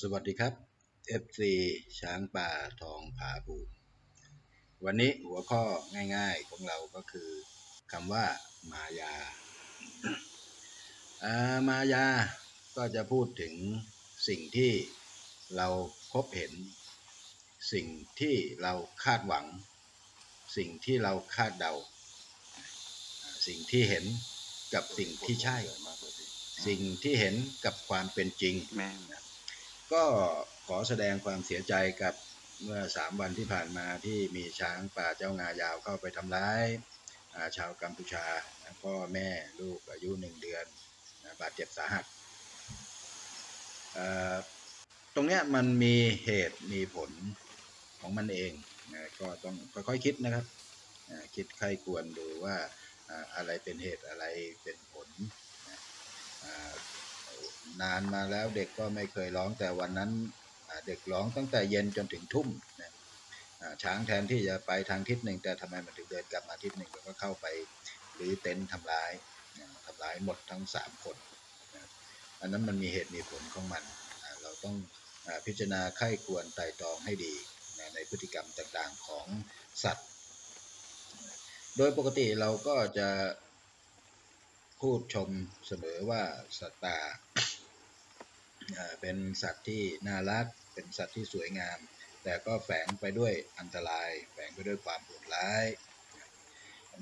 สวัสดีครับ FC ช้างป่าทองผาภูมิวันนี้หัวข้อง่ายๆของเราก็คือคำว่ามายาามายาก็จะพูดถึงสิ่งที่เราพบเห็น สิ่งที่เราคาดหวัง สิ่งที่เราคาดเดา สิ่งที่เห็นกับสิ่งที่ใช่ สิ่งที่เห็นกับความเป็นจริงแม ก็ขอแสดงความเสียใจกับเมื่อสามวันที่ผ่านมาที่มีช้างป่าเจ้างายาวเข้าไปทำร้ายาชาวกัมพูชาพ่อแม่ลูกอายุหนึ่งเดือนบาดเจ็บสาหัส ตรงเนี้ยมันมีเหตุมีผลของมันเองก็ต้องค่อยๆคิดนะครับคิดใครควรดูว่าอะไรเป็นเหตุอะไรเป็นผล นานมาแล้วเด็กก็ไม่เคยร้องแต่วันนั้นเด็กร้องตั้งแต่เย็นจนถึงทุ่มนะช้างแทนที่จะไปทางทิศหนึ่งแต่ทำไมมันถึงเดินกลับมาทิศหนึ่งแล้วก็เข้าไปหรือเต็นท์ทำร้ายทำร้ายหมดทั้งสามคนอันนั้นมันมีเหตุมีผลของมัน เราต้องพิจารณาไข้ควรไต่ตองให้ดีในพฤติกรรมต่างๆของสัตว์ โดยปกติเราก็จะพูดชมเสมอว่าสัตว์ป่า เป็นสัตว์ที่น่ารัก เป็นสัตว์ที่สวยงาม แต่ก็แฝงไปด้วยอันตราย แฝงไปด้วยความโหดร้าย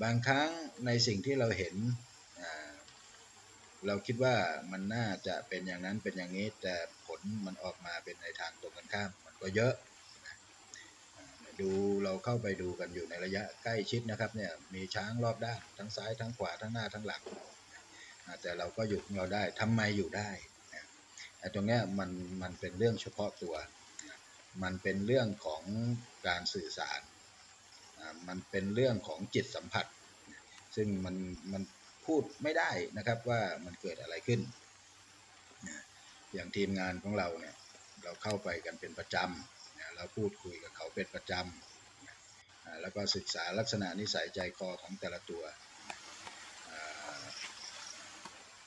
บางครั้งในสิ่งที่เราเห็น เราคิดว่ามันน่าจะเป็นอย่างนั้นเป็นอย่างนี้ แต่ผลมันออกมาเป็นในทางตรงกันข้าม มันก็เยอะดูเราเข้าไปดูกันอยู่ในระยะใกล้ชิดนะครับเนี่ยมีช้างรอบด้านทั้งซ้ายทั้งขวาทั้งหน้าทั้งหลังแต่เราก็อยู่เราได้ทำไมอยู่ได้ อ้ตรงเนี้ยมันมันเป็นเรื่องเฉพาะตัว มันเป็นเรื่องของการสื่อสาร มันเป็นเรื่องของจิตสัมผัส ซึ่งมันมันพูดไม่ได้นะครับว่ามันเกิดอะไรขึ้น อย่างทีมงานของเราเนี่ยเราเข้าไปกันเป็นประจำเราพูดคุยกับเขาเป็นประจำแล้วก็ศึกษาลักษณะนิสัยใจคอของแต่ละตัว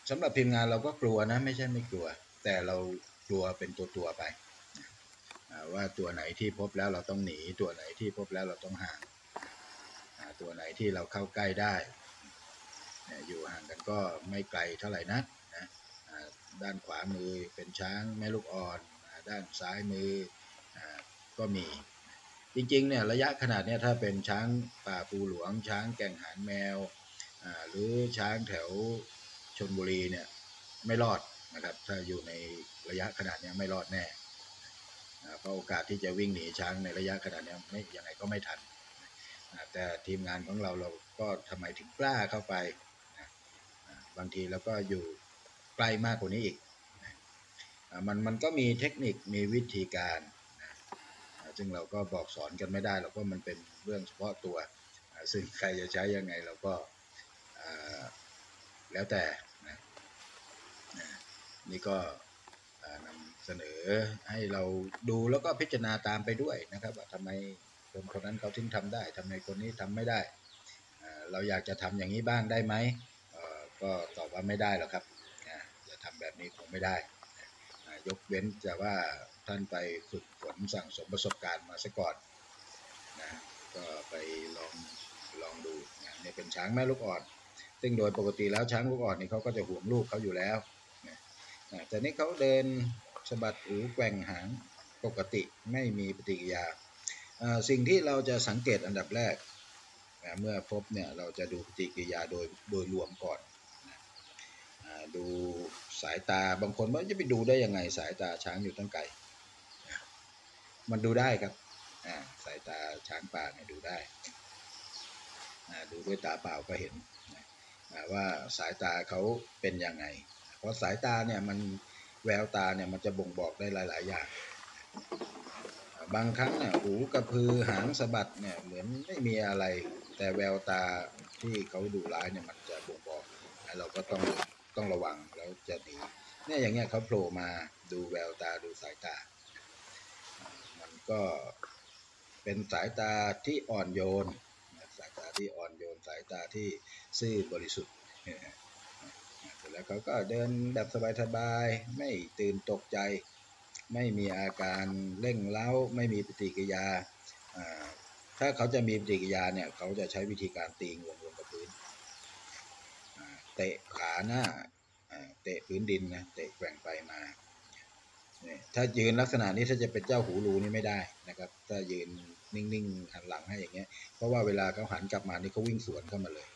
สำหรับทีมงานเราก็กลัวนะไม่ใช่ไม่กลัว แต่เรากลัวเป็นตัวตัวๆไปว่าตัวไหนที่พบแล้วเราต้องหนี ตัวไหนที่พบแล้วเราต้องห่างตัวไหนที่เราเข้าใกล้ได้ อยู่ห่างกันก็ไม่ไกลเท่าไหร่นักนะด้านขวามือเป็นช้างแม่ลูกอ่อน ด้านซ้ายมือก็มี จริงๆเนี่ยระยะขนาดเนี้ยถ้าเป็นช้างป่าภูหลวง ช้างแก่งหางแมว หรือช้างแถวชนบุรีเนี่ยไม่รอด นะครับ ถ้าอยู่ในระยะขนาดนี้ไม่รอดแน่เพราะโอกาสที่จะวิ่งหนีช้างในระยะขนาดนี้ไม่ยังไงก็ไม่ทัน แต่ทีมงานของเราเราก็ทำไมถึงกล้าเข้าไป บางทีเราก็อยู่ใกล้มากกว่านี้อีก มันมันก็มีเทคนิคมีวิธีการซึ่งเราก็บอกสอนกันไม่ได้หรอกว่ามันเป็นเรื่องเฉพาะตัว ซึ่งใครจะใช้ยังไงเราก็แล้วแต่ นี่ก็นำเสนอให้เราดูแล้วก็พิจารณาตามไปด้วยนะครับ ว่าทำไมคนคนนั้นเขาถึงทำได้ทำไมคนนี้ทำไม่ได้ เราอยากจะทำอย่างนี้บ้างได้ไหมก็ตอบว่าไม่ได้หรอกครับจะทำแบบนี้คงไม่ได้ ยกเว้นแต่ว่าท่านไปฝึกฝนสั่งสมประสบการณ์มาซะก่อนนะก็ไปลองลองดูนะนี่เป็นช้างแม่ลูกอ่อน ซึ่งโดยปกติแล้วช้างลูกอ่อนนี่เขาก็จะห่วงลูกเขาอยู่แล้ว แต่นี่เขาเดินสะบัดหูแกว่งหางปกติไม่มีปฏิกิริยา สิ่งที่เราจะสังเกตอันดับแรก เมื่อพบเนี่ยเราจะดูปฏิกิริยาโดยโดยรวมก่อนดูสายตาบางคนว่าจะไปดูได้ยังไงสายตาช้างอยู่ตั้งไกล มันดูได้ครับสายตาช้างป่าเนี่ยดูได้ดูด้วยตาเปล่าก็เห็นว่าสายตาเขาเป็นยังไง เพราะสายตาเนี่ยมันแววตาเนี่ยมันจะบ่งบอกได้หลาย ๆ อย่าง บางครั้งเนี่ยหูกระพือหางสะบัดเนี่ยเหมือนไม่มีอะไร แต่แววตาที่เขาดูร้ายเนี่ยมันจะบ่งบอกเราก็ต้องต้องระวังแล้วจะหนีเนี่ยอย่างเงี้ยเขาโผล่มาดูแววตาดูสายตา มันก็เป็นสายตาที่อ่อนโยน สายตาที่อ่อนโยน สายตาที่ซื่อบริสุทธิ์ แล้วเขาก็เดินแบบสบายๆ ไม่ตื่นตกใจ ไม่มีอาการเร่งเล้า ไม่มีปฏิกิยา ถ้าเขาจะมีปฏิกิยาเนี่ยเขาจะใช้วิธีการตีงวงลงกับพื้น เตะขาหน้า เตะพื้นดินนะ เตะแกว่งไปมา ถ้ายืนลักษณะนี้ถ้าจะเป็นเจ้าหูรูนี่ไม่ได้นะครับ ถ้ายืนนิ่งๆหันหลังให้อย่างเงี้ย เพราะว่าเวลาเขาหันกลับมานี่เขาวิ่งสวนเข้ามาเลย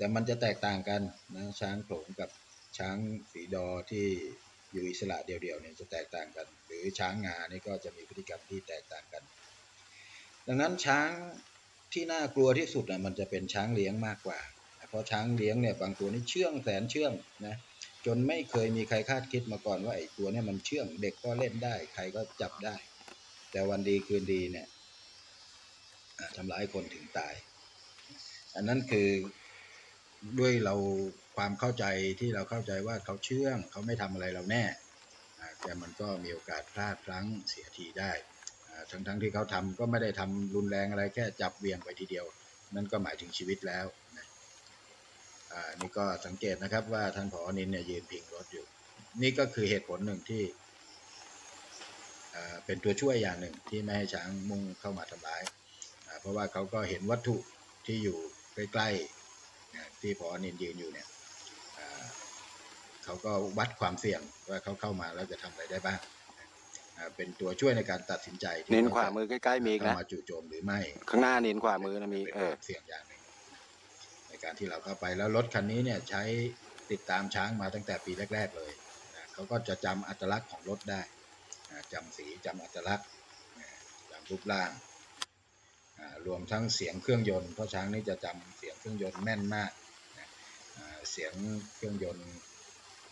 แต่มันจะแตกต่างกันนะช้างโขลงกับช้างสีดอที่อยู่อิสระเดี่ยวๆเนี่ยจะแตกต่างกัน หรือช้างงานี่ก็จะมีพฤติกรรมที่แตกต่างกัน ดังนั้นช้างที่น่ากลัวที่สุดนะมันจะเป็นช้างเลี้ยงมากกว่า เพราะช้างเลี้ยงเนี่ยบางตัวนี่เชื่องแสนเชื่องนะจนไม่เคยมีใครคาดคิดมาก่อนว่าไอ้ตัวเนี้มันเชื่องเด็กก็เล่นได้ ใครก็จับได้ แต่วันดีคืนดีเนี่ยทำร้ายคนถึงตาย อันนั้นคือ ด้วยเราความเข้าใจที่เราเข้าใจว่าเขาเชื่องเขาไม่ทำอะไรเราแน่แต่มันก็มีโอกาสพลาดพลั้งเสียทีได้อ่าทั้งๆที่เขาทำก็ไม่ได้ทำรุนแรงอะไรแค่จับเวียงไปทีเดียว นั่นก็หมายถึงชีวิตแล้วนะนี่ก็สังเกตนะครับว่าท่านผอนินเนี่ยยืนพิงรถอยู่ นี่ก็คือเหตุผลหนึ่งที่เป็นตัวช่วยอย่างหนึ่งที่ไม่ให้ช้างมุ่งเข้ามาทำร้าย เพราะว่าเขาก็เห็นวัตถุที่อยู่ใกล้ๆ ที่ผอนินยืนอยู่เนี่ยอ่าเขาก็วัดความเสี่ยงว่าเขาเข้ามาแล้วจะทำอะไรได้บ้างอ่าเป็นตัวช่วยในการตัดสินใจที่เน้นจะขวามือใกล้ๆมีอีกเข้านะมาจู่โจมหรือไม่ ข้างหน้าเน้นขวามือนะมีเป็นเอคอวามเสี่ยงอย่างหนึ่งในการที่เราเข้าไปแล้วรถคันนี้เนี่ยใช้ติดตามช้างมาตั้งแต่ปีแรก ๆเลยนะเขาก็จะจำอัตลักษณ์ของรถได้นะจำสีจำอัตลักษณ์นะจำรูปร่างอ่า รวมทั้งเสียงเครื่องยนต์เพราะช้างนี่จะจำเสียงเครื่องยนต์แม่นมากเสียงเครื่องยนต์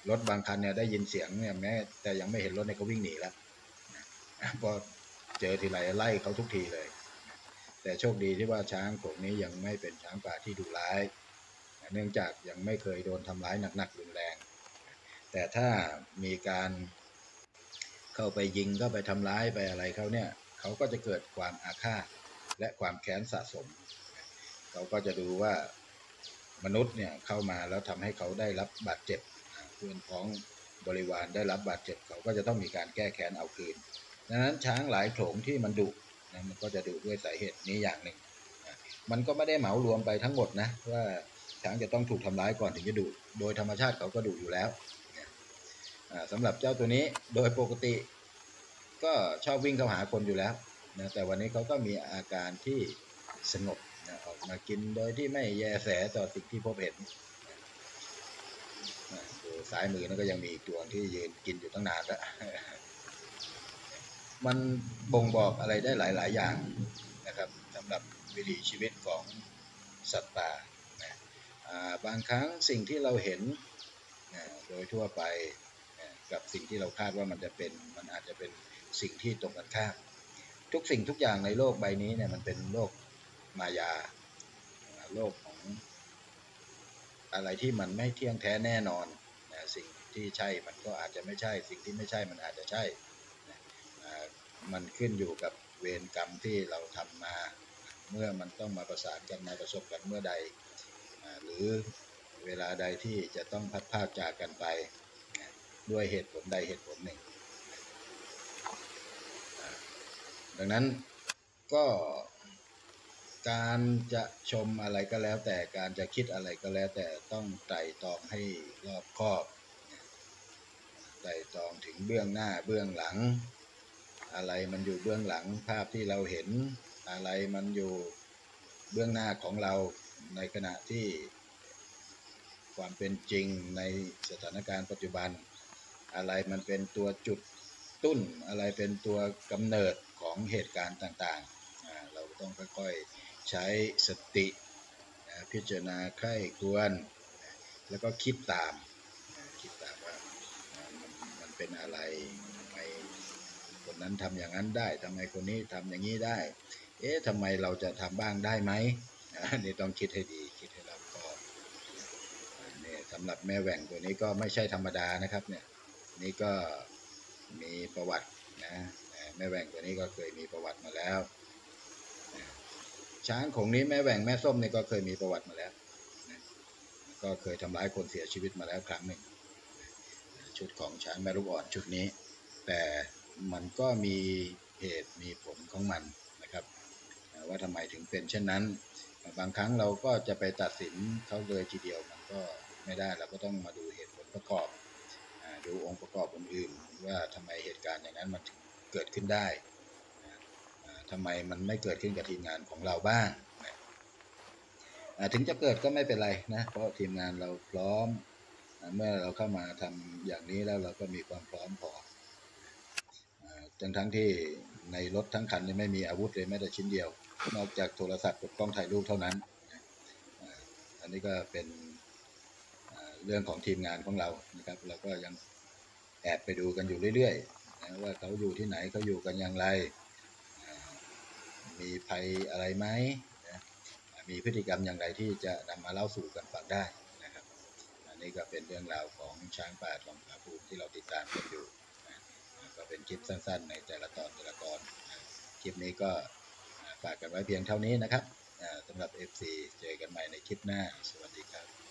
รถบางคันเนี่ยได้ยินเสียงเนี่ยแม้แต่ยังไม่เห็นรถเนี่ยก็วิ่งหนีแล้วพอเจอทีไรไล่เขาทุกทีเลย แต่โชคดีที่ว่าช้างโขลงนี้ยังไม่เป็นช้างป่าที่ดุร้าย เนื่องจากยังไม่เคยโดนทำร้ายหนักๆรุนแรง แต่ถ้ามีการเข้าไปยิงเข้าไปทำร้ายไปอะไรเขาเนี่ยเขาก็จะเกิดความอาฆาต และความแค้นสะสม เขาก็จะดูว่ามนุษย์เนี่ยเข้ามาแล้วทำให้เขาได้รับบาดเจ็บเพื่อนพ้องบริวารได้รับบาดเจ็บ เขาก็จะต้องมีการแก้แค้นเอาคืนดังนั้นช้างหลายโขงที่มันดุนะมันก็จะดุด้วยสาเหตุนี้อย่างหนึ่ง มันก็ไม่ได้เหมารวมไปทั้งหมดนะว่าช้างจะต้องถูกทำร้ายก่อนถึงจะดุโดยธรรมชาติเขาก็ดุอยู่แล้วนะอ่าสำหรับเจ้าตัวนี้โดยปกติ ก็ชอบวิ่งเข้าหาคนอยู่แล้ว นะแต่วันนี้เขาก็มีอาการที่สงบนะออกมากินโดยที่ไม่แยแสต่อสิ่งที่พบเห็นนะดูซ้ายมือนั่นก็ยังมีอีกตัวที่ยืนกินอยู่ตั้งนานแล้วมันบ่งบอกอะไรได้หลาย ๆ อย่างนะครับสำหรับวิถีชีวิตของสัตว์ป่านะบางครั้งสิ่งที่เราเห็นนะโดยทั่วไปนะกับสิ่งที่เราคาดว่ามันจะเป็น มันอาจจะเป็นสิ่งที่ตรงกันข้าม ทุกสิ่งทุกอย่างในโลกใบนี้เนี่ยมันเป็นโลกมายา โลกของอะไรที่มันไม่เที่ยงแท้แน่นอนนะสิ่งที่ใช่มันก็อาจจะไม่ใช่ สิ่งที่ไม่ใช่มันอาจจะใช่มันขึ้นอยู่กับเวรกรรมที่เราทำมา เมื่อมันต้องมาประสานกันมาประสบกันเมื่อใด หรือเวลาใดที่จะต้องพัดพาจากกันไป ด้วยเหตุผลใดเหตุผลหนึ่งอ่า ดังนั้นก็การจะชมอะไรก็แล้ว แต่การจะคิดอะไรก็แล้ว แต่ต้องไตร่ตรองให้รอบคอบไตร่ตรองถึงเบื้องหน้าเบื้องหลัง อะไรมันอยู่เบื้องหลังภาพที่เราเห็นอะไรมันอยู่เบื้องหน้าของเราในขณะที่ความเป็นจริงในสถานการณ์ปัจจุบัน อะไรมันเป็นตัวจุดตุ้นอะไรเป็นตัวกำเนิด ของเหตุการณ์ต่างๆ เราต้องค่อยๆ ใช้สติพิจารณาใคร่ควรนแล้วก็คิดตามคิดตามว่ามันเป็นอะไรทำไมคนนั้นทำอย่างนั้นได้ทำไมคนนี้ทำอย่างนี้ได้ เอ๊ะทำไมเราจะทำบ้างได้ไหมนี่ต้องคิดให้ดีคิดให้รอบคอบนี่สำหรับแม่แหว่งตัวนี้ก็ไม่ใช่ธรรมดานะครับเนี่ยนี่ก็มีประวัตินะ แม่แหว่งตัวนี้ก็เคยมีประวัติมาแล้ว ช้างของนี้แม่แหว่งแม่ส้มนี่ก็เคยมีประวัติมาแล้ว ก็เคยทำร้ายคนเสียชีวิตมาแล้วครั้งหนึ่ง ชุดของช้างแม่ลูกอ่อนชุดนี้ แต่มันก็มีเหตุมีผลของมันนะครับอ่าว่าทำไมถึงเป็นเช่นนั้น บางครั้งเราก็จะไปตัดสินเขาเลยทีเดียวมันก็ไม่ได้เราก็ต้องมาดูเหตุผลประกอบดูองค์ประกอบอื่นๆว่าทำไมเหตุการณ์อย่างนั้นมันถึง เกิดขึ้นได้ทำไมมันไม่เกิดขึ้นกับทีมงานของเราบ้างถึงจะเกิดก็ไม่เป็นไรนะ เพราะทีมงานเราพร้อม เมื่อเราเข้ามาทำอย่างนี้แล้วเราก็มีความพร้อมพออ่าทั้งทั้งที่ในรถทั้งคันไม่มีอาวุธเลยแม้แต่ชิ้นเดียว นอกจากโทรศัพท์กับกล้องถ่ายรูปเท่านั้น อันนี้ก็เป็นเรื่องของทีมงานของเรานะครับ เราก็ยังแอบไปดูกันอยู่เรื่อยๆ ว่าเขาอยู่ที่ไหนเขาอยู่กันอย่างไร มีภัยอะไรไหมมีพฤติกรรมอย่างไรที่จะนำมาเล่าสู่กันฟังได้นะครับ อันนี้ก็เป็นเรื่องราวของช้างป่าทองผาภูมิที่เราติดตามกันอยู่ก็เป็นคลิปสั้นๆ ในแต่ละตอนแต่ละตอนคลิปนี้ก็ฝากกันไว้เพียงเท่านี้นะครับสำหรับ FC เจอกันใหม่ในคลิปหน้า สวัสดีครับ